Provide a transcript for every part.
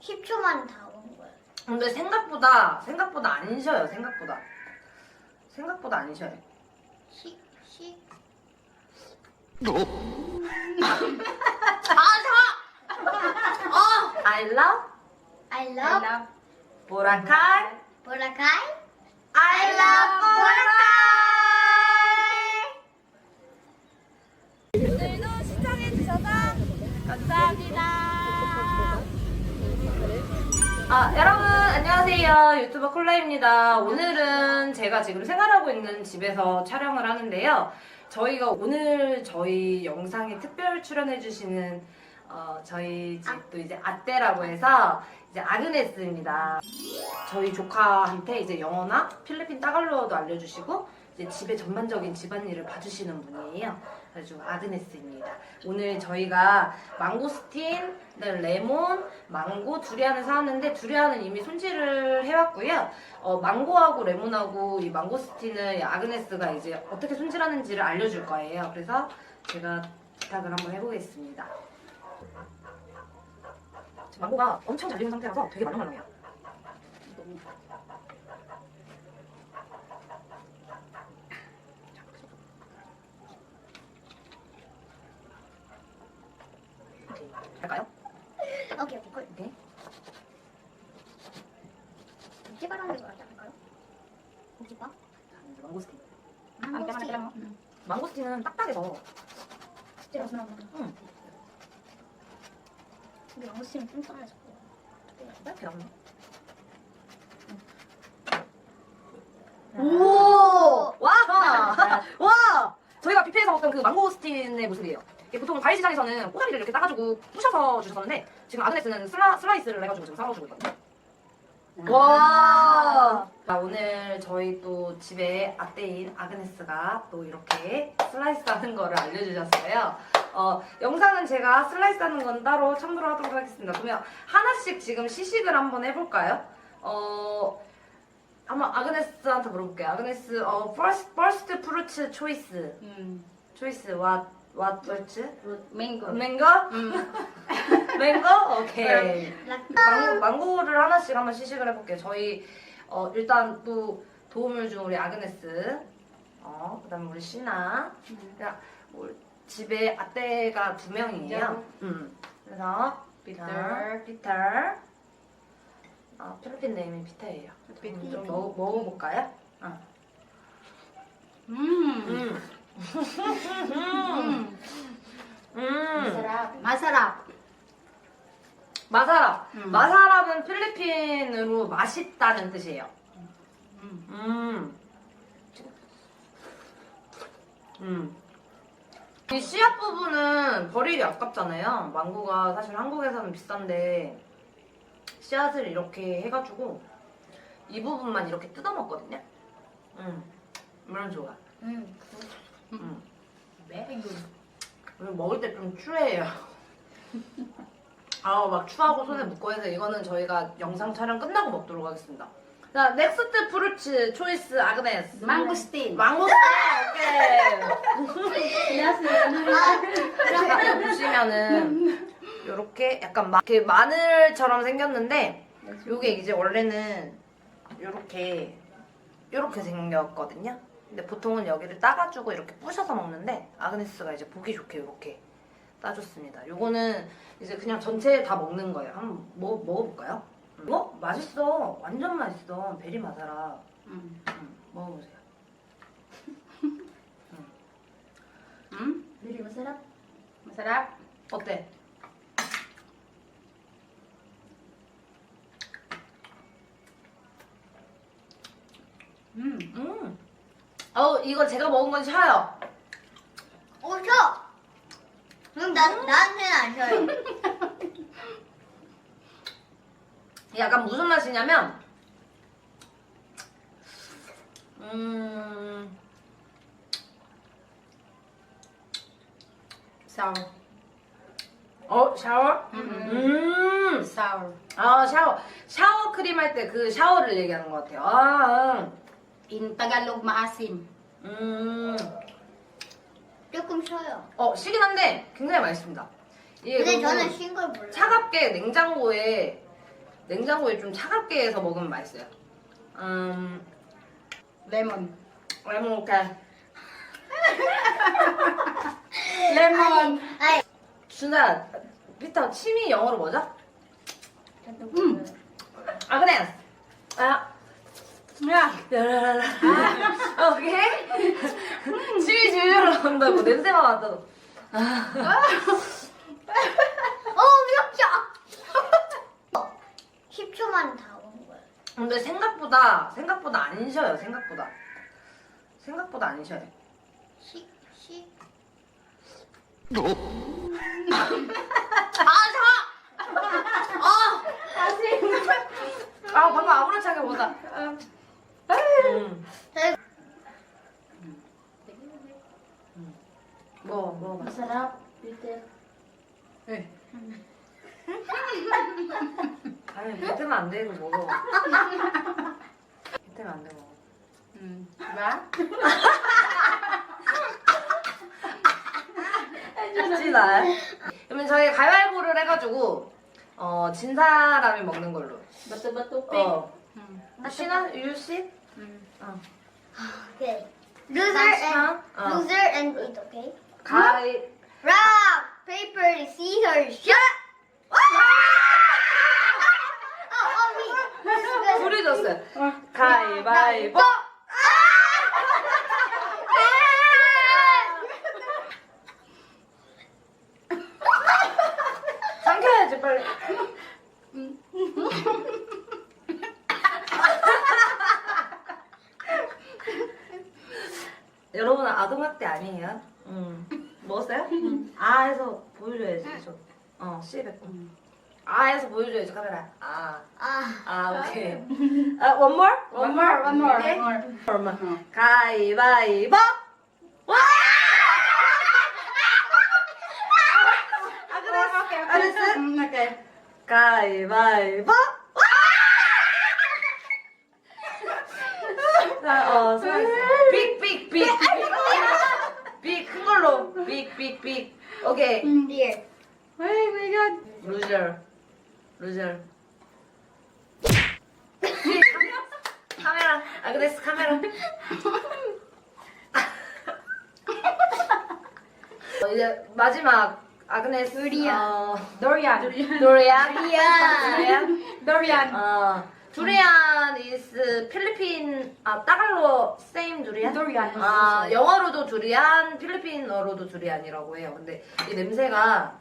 10초만 다 온 거예요. 근데 생각보다 생각보다 안 쉬어요. 생각보다 생각보다 안 쉬어요. 식, 식. I love I love 보라카이. 보라카이. I love 보라카이. 오늘도 시청해주셔서 감사합니다. 아, 여러분 안녕하세요. 유튜버 콜라입니다. 오늘은 제가 지금 생활하고 있는 집에서 촬영을 하는데요. 저희가 오늘 저희 영상에 특별 출연해 주시는 어, 저희 집도 이제 아떼라고 해서 이제 아그네스입니다. 저희 조카한테 이제 영어나 필리핀 따갈로어도 알려주시고 이제 집의 전반적인 집안일을 봐주시는 분이에요. 아주 아그네스입니다. 오늘 저희가 망고스틴, 레몬, 망고, 두리안을 사왔는데 두리안은 이미 손질을 해왔고요. 어, 망고하고 레몬하고 이 망고스틴을 이 아그네스가 이제 어떻게 손질하는지를 알려줄 거예요. 그래서 제가 부탁을 한번 해보겠습니다. 망고가 엄청 잘 익은 상태라서 되게 말랑말랑해요. 할까요? 오케이, 오케이. 꿀. 오케이. 찌바라는 게 뭐라지 않을까요? 찌바? 망고스틴. 망고스틴. 음. 망고스틴은 딱딱해서 찌바 응. 근데 망고스틴은 뚱뚱해서. 이렇게 나오네. 오! 와! 와! 저희가 뷔페에서 먹던 그 망고스틴의 모습이에요. 이게 보통 과일 시장에서는 꼬다리를 이렇게 따가지고 부셔서 주셨었는데 지금 아그네스는 슬라, 슬라이스를 해가지고 지금 썰어주고 있거든요. 와! 자, 오늘 저희 또 집에 아떼인 아그네스가 또 이렇게 슬라이스 하는 거를 알려주셨어요. 어, 영상은 제가 슬라이스 하는 건 따로 첨부를 하도록 하겠습니다. 그러면 하나씩 지금 시식을 한번 해볼까요? 어, 한번 아그네스한테 물어볼게요. 아그네스, 어, first, first fruit choice. 음. choice, what, what fruit? 맹고. 맹고? 음. 맹고? 오케이. 락- 망고, 망고를 하나씩 한번 시식을 해볼게요. 저희 어, 일단 또 도움을 준 우리 아그네스, 어, 그다음에 우리 신아, 그냥 우리 집에 아떼가 두 명이에요. 음. 그래서 피터, 피터. 피터. 어, 필리핀 네임이 피터예요. 음, 좀 먹, 먹어볼까요? 어. 음. 음. 음. 음. 마사랍. 마사랍. 음. 마사랍은 필리핀으로 맛있다는 뜻이에요. 음. 음. 음. 이 씨앗 부분은 버리기 아깝잖아요. 망고가 사실 한국에서는 비싼데 씨앗을 이렇게 해가지고 이 부분만 이렇게 뜯어 먹거든요. 음. 물론 좋아. 음. 음. Good. 우리 먹을 때 좀 추해요. 아우 막 추하고 손에 묻고 해서 이거는 저희가 영상 촬영 끝나고 먹도록 하겠습니다. 자 넥스트 프루츠 초이스 아그네스 망고스틴. 망고스틴 오케이. 이렇게 보시면은 이렇게 약간 마, 이렇게 마늘처럼 생겼는데 이게 이제 원래는 이렇게 이렇게 생겼거든요. 근데 보통은 여기를 따가지고 이렇게 부셔서 먹는데 아그네스가 이제 보기 좋게 이렇게 따줬습니다. 요거는 이제 그냥 전체 다 먹는 거예요. 한번 먹, 먹어볼까요? 음. 어? 맛있어. 완전 맛있어. 베리 마사라. 음. 음, 먹어보세요. 음. 미리 마사라? 마사랍. 어때? 음. 음. 어, 이거 제가 먹은 건 샤요. 오, 셔! 그럼 나, 나한테는 안 셔요. 약간 무슨 맛이냐면, 음, Sour. 어, 샤워? 음. 음, Sour. 아, 샤워. 샤워 크림 할 때 그 샤워를 얘기하는 것 같아요. 아, In Tagalog, maasim. 음. 조금 셔요. 어, 시긴 한데 굉장히 맛있습니다. 이게 근데 저는 신걸 몰라요. 차갑게 냉장고에 냉장고에 좀 차갑게 해서 먹으면 맛있어요. 음, Lemon. 레몬 오케이. Lemon. 아니, 준아, 피터 침이 영어로 뭐죠? 음. 아그네스. 아, Yeah. 라라라라. 아, 오케이. 침이 줄줄 나온다고 냄새가 난다고. 어, 미역자! 10초만 다 온 거야. 근데 생각보다 생각보다 안 쉬어요. 생각보다. 생각보다 안 쉬어요. 시, 시. 아 방금 아무렇지 않게 보다. 음. 뭐 뭐. Masarap. Peter. Eh. 아니 뱉으면 안 돼. 이거 먹어. 뱉으면 안 돼. 먹어. Hmm. Diba? 좋지 나. 그러면 저희 가위바위보를 해가지고 어, 진 사람이 먹는 걸로. Bato-bato, pe. 어. Hmm. 하시나 유유 씨? Hmm. 어. Okay. Loser and, 어. loser and eat, okay? 가위. Rock, paper, scissors, shot! Oh, oh, me. This is good. 둘이 줬어요. 가위바위보. 삼켜야지 빨리. 여러분 아니에요? 응. 먹었어요? 아 해서 보여줘야지. 저. 어, 씨 뱉고. 아 해서 보여줘야지 카메라. 아. Ah. 아 오케이. 아 one more? One more, one more, one more. more. Oh. 가위바위보. 와! 아 그래. Okay, okay. 알았어? Hmm, okay. 가위바위보. 와! 자, 어, 빅 빅 빅 걸로 빅빅빅 오케이 Here. Oh my God. 루저 루저 카메라 아그네스 카메라 어, 이제 마지막 아그네스 두리안. 어, Dorian. 도리안 두리안. Dorian. 어, 두리안 is 필리핀 아 따갈로 same 두리안 Durian. 아 영어로도 두리안 필리핀어로도 두리안이라고 해요 근데 이 냄새가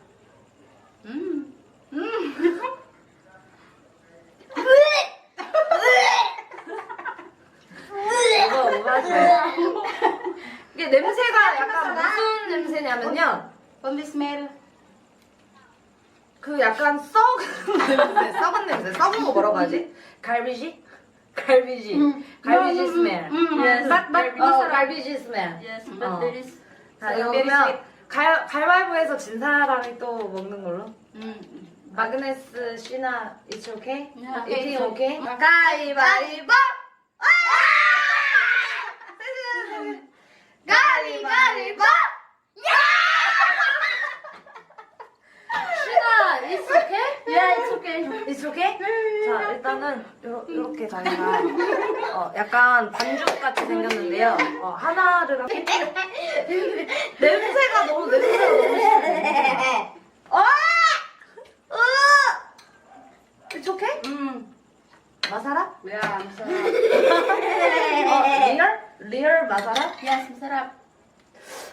Hmm. Hmm. 이거 오바지 이게 냄새가 약간 무슨 냄새냐면요 On the smell. 그 약간 썩은 냄새 썩은 냄새 썩은 거 뭐라고 하지 갈비지 갈비지 갈비지 음, 스멜 음, yes but- but 어, masarap. 갈비지 스멜 Yes, but but 어. there is. 자 이거 보면 갈 갈바위보에서 진 사람이 또 먹는 걸로 Hmm. 마그네스 씨나 it's okay? Yeah, it's okay? okay. 가위바위보! 가위바위보! 씨나 it's okay? Yeah, it's okay. It's okay? 자 일단은 요, 요렇게 저희가 어, 약간 반죽 같이 생겼는데요 어, 하나를 한- 냄새가 너무 냄새가 너무 심해 아! 으! It's okay? Hmm. 마사라? Yeah. 어, 리얼? 리얼 마사라? Yes, masarap.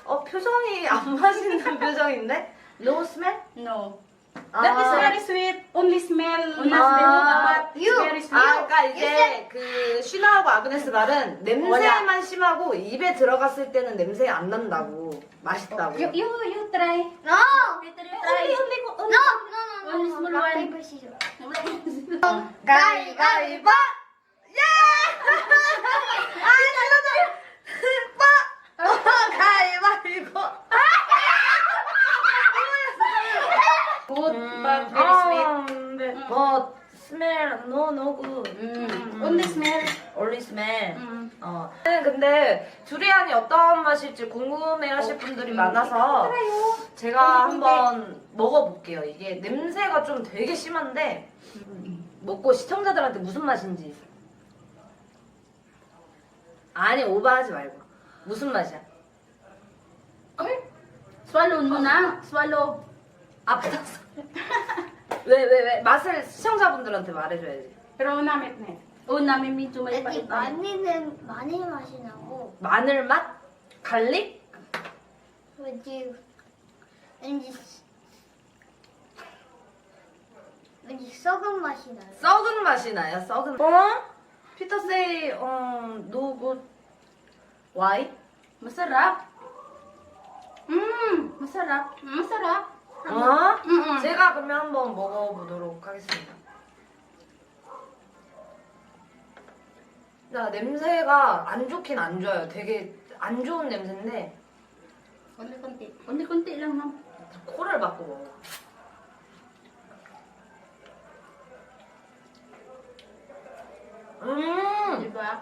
어 표정이 안 맛있는 표정인데? No smell? No. 아. That is very sweet. Only smell. Only 아. smell. But You. very 아, sweet. 그러니까 이제 그 슈나하고 아그네스 말은 냄새만 심하고 입에 들어갔을 때는 냄새 안 난다고 맛있다고. You, you, you try. No! You try. No, no, no, 어, no, Only no. small Rock, paper, scissors. 가위가위보! 야! 아, 잠깐만! 빠! 가위바위보! Good, 음, but very sweet. 아, 네. But smell no no good. Mm. Only smell. only smell. Mm. 어. 근데 두리안이 어떤 맛일지 궁금해하실 분들이 많아서 제가 한번 먹어볼게요. 이게 냄새가 좀 되게 심한데 먹고 시청자들한테 무슨 맛인지. 아니 오버하지 말고 무슨 맛이야? Swallow muna. Swallow. 아 붙었어. 왜왜 왜? 맛을 시청자분들한테 말해줘야지. Pero medyo may 여기 pait. 마늘은 마늘 맛이 나고 마늘 맛? 갈릭? 왠지 왠지 왠지 썩은 맛이 나요. 썩은 맛이 나요. 썩은. 어? 피터 세이 어 노굿 와이? Masarap. Mm, masarap. Masarap. 어? Mm-mm. 제가 그러면 한번 먹어보도록 하겠습니다. 나 냄새가 안 좋긴 안 좋아요. 되게 안 좋은 냄새인데 Only konti. Only konti lang, ma'am. 코를 막고 먹어. 음, Diba?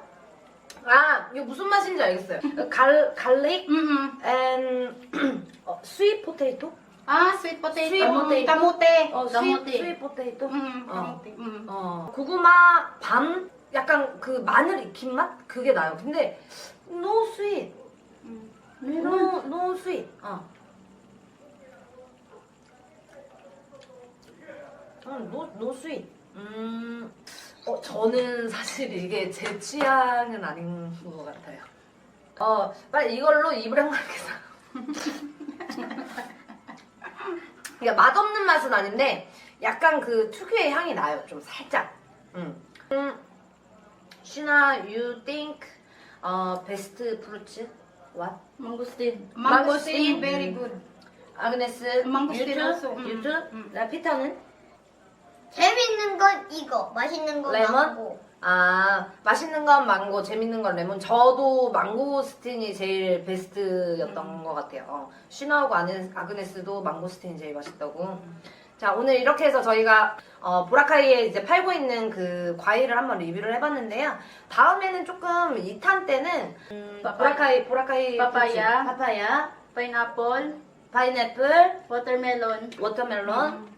아 이거 무슨 맛인지 알겠어요. 갈 갈릭 Mm-mm. and 어, sweet potato. Ah, sweet potato. Sweet Mm, potato. Kamote. 어, sweet, Kamote. sweet potato. Mm, 어. kamote. Mm. 어, 고구마 밤 약간 그 마늘 익힌 맛 그게 나요. 근데 no sweet, no no sweet. 어. 음, no no sweet. 음, 어 저는 사실 이게 제 취향은 아닌 것 같아요. 어, 빨리 이걸로 한가하게 사. 그러니까 맛없는 맛은 아닌데 약간 그 특유의 향이 나요. 좀 살짝. 음. 음. Shina, you think uh, best fruits? What? Mangosteen. Mangosteen. Mangosteen, very good. 아그네스, Mangosteen 유튜, also. 음. 유튜, 음. 나 피터는? 재밌는 건 이거, 맛있는 건 레몬? 망고. 아 맛있는 건 망고, 재밌는 건 레몬. 저도 망고스틴이 제일 베스트였던 것 같아요. 어. 쉬나하고 아네, 아그네스도 망고스틴이 제일 맛있다고. 자 오늘 이렇게 해서 저희가 어, 보라카이에 이제 팔고 있는 그 과일을 한번 리뷰를 해봤는데요. 다음에는 조금 2탄 때는 음. 보라카이 보라카이 파파야. fruit, 파파야. 파인애플, Watermelon. 워터멜론.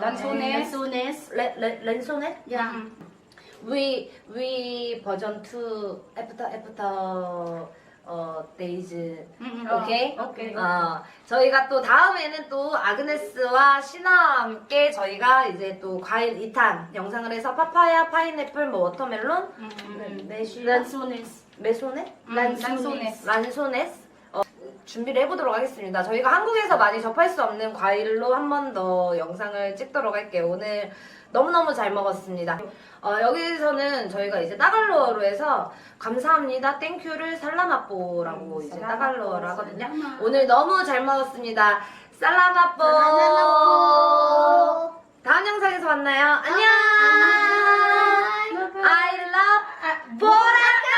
Lanzones. 레, 레, 렌소네? Yeah. We we 버전 2 after after 어 days. Mm-mm. 오케이? Oh, okay. 어, 저희가 또 다음에는 또 아그네스와 신아와 함께 저희가 이제 또 과일 2탄 영상을 해서 파파야, 파인애플, 뭐 워터멜론, Mm-mm. 메시, Lanzones. 메소네? 음, 란소네스. 란소네스 어, 준비를 해보도록 하겠습니다. 저희가 한국에서 많이 접할 수 없는 과일로 한 번 더 영상을 찍도록 할게요. 오늘 너무너무 잘 먹었습니다. 어, 여기서는 저희가 이제 따갈로어로 해서 감사합니다, 땡큐를 살라마뽀라고 음, 이제 따갈로어로 하거든요. 오늘 너무 잘 먹었습니다. 살라마뽀! 다음 영상에서 만나요. 안녕! I love 보라카!